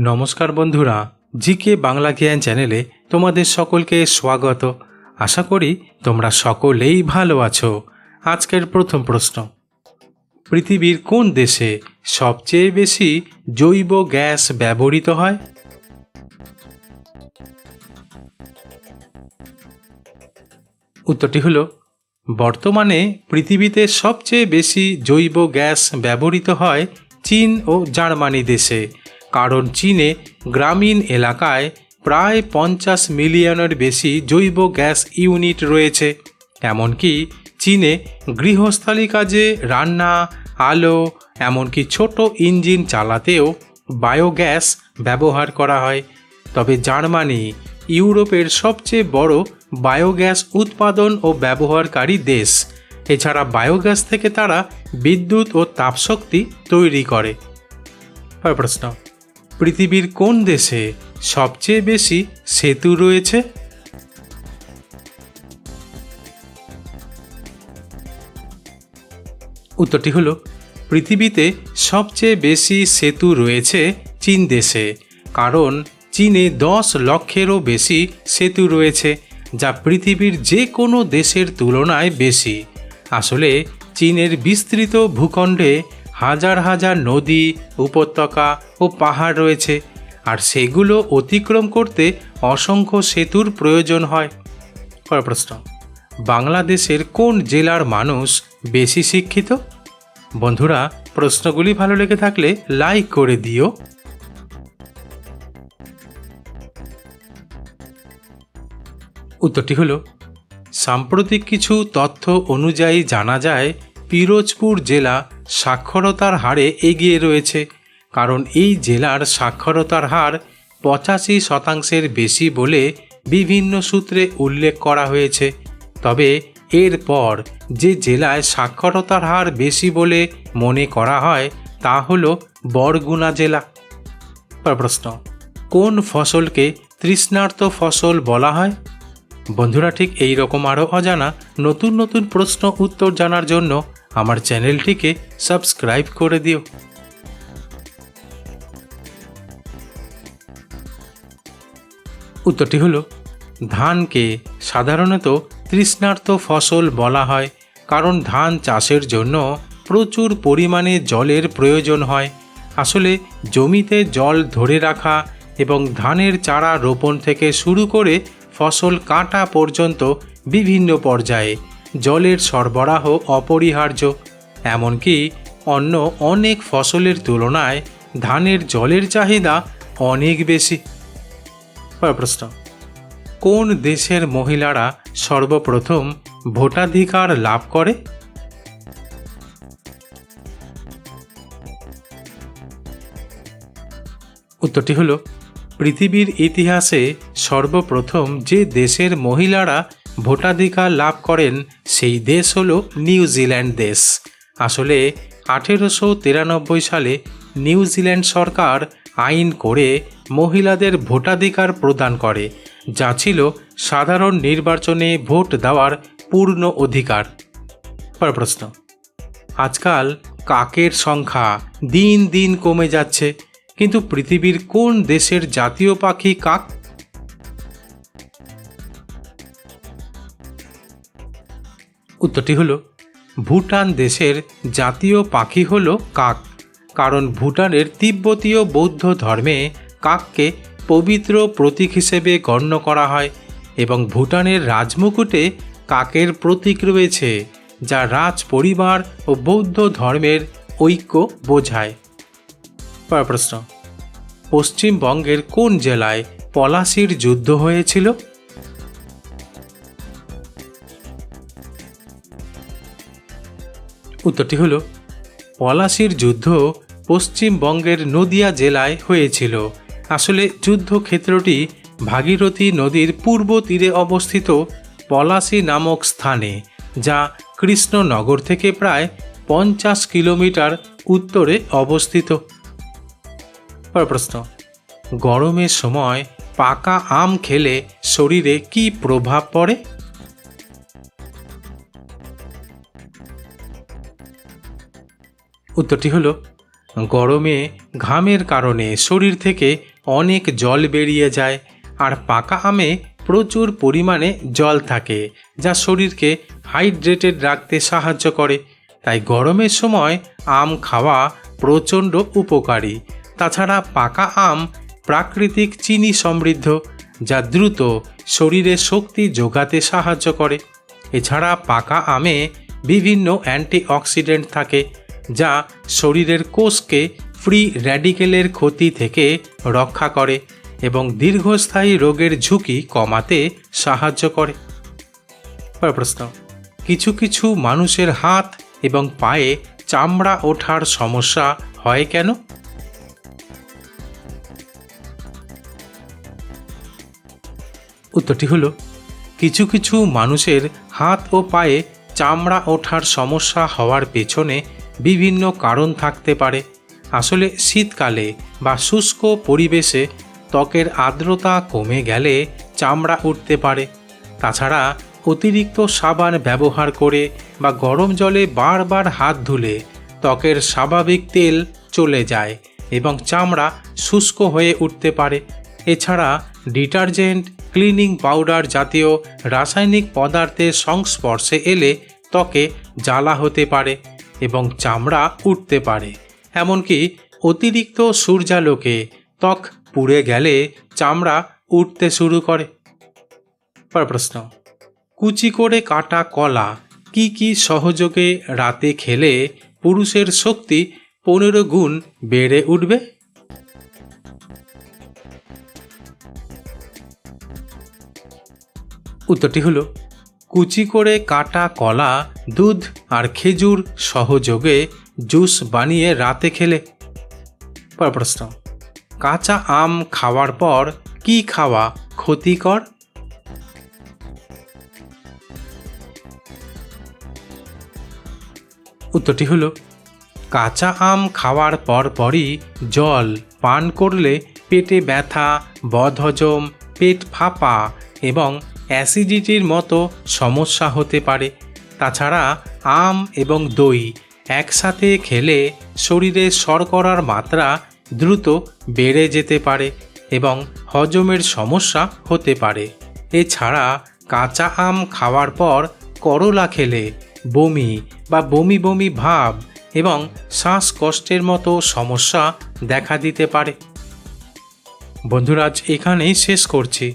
নমস্কার বন্ধুরা, জিকে বাংলা জ্ঞান চ্যানেলে তোমাদের সকলকে স্বাগত। আশা করি তোমরা সকলেই ভালো আছো। আজকের প্রথম প্রশ্ন। পৃথিবীর কোন দেশে সবচেয়ে বেশি জৈব গ্যাস ব্যবহৃত হয়? উত্তরটি হলো, বর্তমানে পৃথিবীতে সবচেয়ে বেশি জৈব গ্যাস ব্যবহৃত হয় চীন ও জার্মানি দেশে। কারণ চীনে গ্রামীণ এলাকায় প্রায় পঞ্চাশ মিলিয়নের বেশি জৈব গ্যাস ইউনিট রয়েছে। এমনকি চীনে গৃহস্থালী কাজে রান্না, আলো, এমনকি ছোট ইঞ্জিন চালাতেও বায়োগ্যাস ব্যবহার করা হয়। তবে জার্মানি, ইউরোপের সবচেয়ে বড় বায়োগ্যাস উৎপাদন ও ব্যবহারকারী দেশ। এছাড়া বায়োগ্যাস থেকে তারা বিদ্যুৎ ও তাপশক্তি তৈরি করে। প্রশ্ন। পৃথিবীর কোন দেশে সবচেয়ে বেশি সেতু রয়েছে? উত্তরটি হলো, পৃথিবীতে সবচেয়ে বেশি সেতু রয়েছে চীন দেশে, কারণ চীনে দশ লক্ষেরও বেশি সেতু রয়েছে, যা পৃথিবীর যে কোনো দেশের তুলনায় বেশি। আসলে চীনের বিস্তৃত ভূখণ্ডে হাজার হাজার নদী, উপত্যকা ও পাহাড় রয়েছে, আর সেগুলো অতিক্রম করতে অসংখ্য সেতুর প্রয়োজন হয়। পরের প্রশ্ন, বাংলাদেশের কোন জেলার মানুষ বেশি শিক্ষিত? বন্ধুরা, প্রশ্নগুলি ভালো লেগে থাকলে লাইক করে দিও। উত্তরটি হলো, সাম্প্রতিক কিছু তথ্য অনুযায়ী জানা যায় পিরোজপুর জেলা সাক্ষরতার হারে এগিয়ে রয়েছে, কারণ এই জেলার সাক্ষরতার হার পঁচাশি শতাংশের বেশি বলে বিভিন্ন সূত্রে উল্লেখ করা হয়েছে। তবে এরপর যে জেলায় সাক্ষরতার হার বেশি বলে মনে করা হয়, তা হল বরগুনা জেলা। প্রশ্ন, কোন ফসলকে তৃষ্ণার্ত ফসল বলা হয়? বন্ধুরা, ঠিক এই রকম আরও অজানা নতুন নতুন প্রশ্ন উত্তর জানার জন্য আমার চ্যানেলটিকে সাবস্ক্রাইব করে দিও। উত্তরটি হলো, ধানকে সাধারণত তৃষ্ণার্ত ফসল বলা হয়, কারণ ধান চাষের জন্য প্রচুর পরিমাণে জলের প্রয়োজন হয়। আসলে জমিতে জল ধরে রাখা এবং ধানের চারা রোপণ থেকে শুরু করে ফসল কাটা পর্যন্ত বিভিন্ন পর্যায়ে জলের সরবরাহ অপরিহার্য, এমনকি অন্য অনেক ফসলের তুলনায় ধানের জলের চাহিদা অনেক বেশি। প্রশ্ন, কোন দেশের মহিলারা সর্বপ্রথম ভোটাধিকার লাভ করে? উত্তরটি হল, পৃথিবীর ইতিহাসে সর্বপ্রথম যে দেশের মহিলারা ভোটাধিকার লাভ করেন সেই দেশ হলো নিউজিল্যান্ড দেশ। আসলে আঠেরোশো তিরানব্বই সালে নিউজিল্যান্ড সরকার আইন করে মহিলাদের ভোটাধিকার প্রদান করে, যা ছিল সাধারণ নির্বাচনে ভোট দেওয়ার পূর্ণ অধিকার। পর প্রশ্ন, আজকাল কাকের সংখ্যা দিন দিন কমে যাচ্ছে, কিন্তু পৃথিবীর কোন দেশের জাতীয় পাখি কাক উত্তরটি হলো, ভুটান দেশের জাতীয় পাখি হলো কাক, কারণ ভুটানের তিব্বতীয় বৌদ্ধ ধর্মে কাককে পবিত্র প্রতীক হিসেবে গণ্য করা হয় এবং ভুটানের রাজমুকুটে কাকের প্রতীক রয়েছে, যা রাজ পরিবার ও বৌদ্ধ ধর্মের ঐক্য বোঝায়। পরের প্রশ্ন, পশ্চিমবঙ্গের কোন জেলায় পলাশির যুদ্ধ হয়েছিল? উত্তরটি হল, পলাশির যুদ্ধ পশ্চিমবঙ্গের নদিয়া জেলায় হয়েছিল। আসলে যুদ্ধক্ষেত্রটি ভাগীরথী নদীর পূর্ব তীরে অবস্থিত পলাশী নামক স্থানে, যা কৃষ্ণনগর থেকে প্রায় পঞ্চাশ কিলোমিটার উত্তরে অবস্থিত। পর প্রশ্ন, গরমের সময় পাকা আম খেলে শরীরে কি প্রভাব পড়ে? উত্তরটি হলো, গরমে ঘামের কারণে শরীর থেকে অনেক জল বেরিয়ে যায় আর পাকা আমে প্রচুর পরিমাণে জল থাকে, যা শরীরকে হাইড্রেটেড রাখতে সাহায্য করে। তাই গরমের সময় আম খাওয়া প্রচণ্ড উপকারী। তাছাড়া পাকা আম প্রাকৃতিক চিনি সমৃদ্ধ, যা দ্রুত শরীরে শক্তি যোগাতে সাহায্য করে। এছাড়া পাকা আমে বিভিন্ন অ্যান্টিঅক্সিডেন্ট থাকে যা শরীরের কোষকে ফ্রি র্যাডিকেলের ক্ষতি থেকে রক্ষা করে এবং দীর্ঘস্থায়ী রোগের ঝুঁকি কমাতে সাহায্য করে। প্রশ্ন, কিছু কিছু মানুষের হাত এবং পায়ে চামড়া ওঠার সমস্যা হয় কেন? উত্তরটি হলো, কিছু কিছু মানুষের হাত ও পায়ে চামড়া ওঠার সমস্যা হওয়ার পেছনে বিভিন্ন কারণ থাকতে পারে। আসলে শীতকালে বা শুষ্ক পরিবেশে ত্বকের আর্দ্রতা কমে গেলে চামড়া উঠতে পারে। তাছাড়া অতিরিক্ত সাবান ব্যবহার করে বা গরম জলে বারবার হাত ধুলে ত্বকের স্বাভাবিক তেল চলে যায় এবং চামড়া শুষ্ক হয়ে উঠতে পারে। এছাড়া ডিটারজেন্ট, ক্লিনিং পাউডার জাতীয় রাসায়নিক পদার্থের সংস্পর্শে এলে ত্বকে জ্বালা হতে পারে। এবং চামড়া উঠতে পারে। এমনকি অতিরিক্ত সূর্যালোকে ত্বক পুড়ে গেলে চামড়া উঠতে শুরু করে। পর প্রশ্ন, কুচি করে কাটা কলা কি কি সহযোগে রাতে খেলে পুরুষের শক্তি পনেরো গুণ বেড়ে উঠবে? উত্তরটি হলো কুচি করে কাটা কলা, দুধ আর খেজুর সহযোগে জুস বানিয়ে রাতে খেলে। পর প্রশ্ন, কাঁচা আম খাওয়ার পর কি খাওয়া ক্ষতিকর? উত্তরটি হলো, কাঁচা আম খাওয়ার পরপরই জল পান করলে পেটে ব্যথা, বদহজম, পেট ফাঁপা এবং অ্যাসিডিটির মতো সমস্যা হতে পারে। তাছাড়া আম এবং দই একসাথে খেলে শরীরে শর্করার মাত্রা দ্রুত বেড়ে যেতে পারে এবং হজমের সমস্যা হতে পারে। এছাড়া কাঁচা আম খাওয়ার পর করলা খেলে বমি বা বমি বমি ভাব এবং শ্বাসকষ্টের মতো সমস্যা দেখা দিতে পারে। বন্ধুরাজ এখানেই শেষ করছি।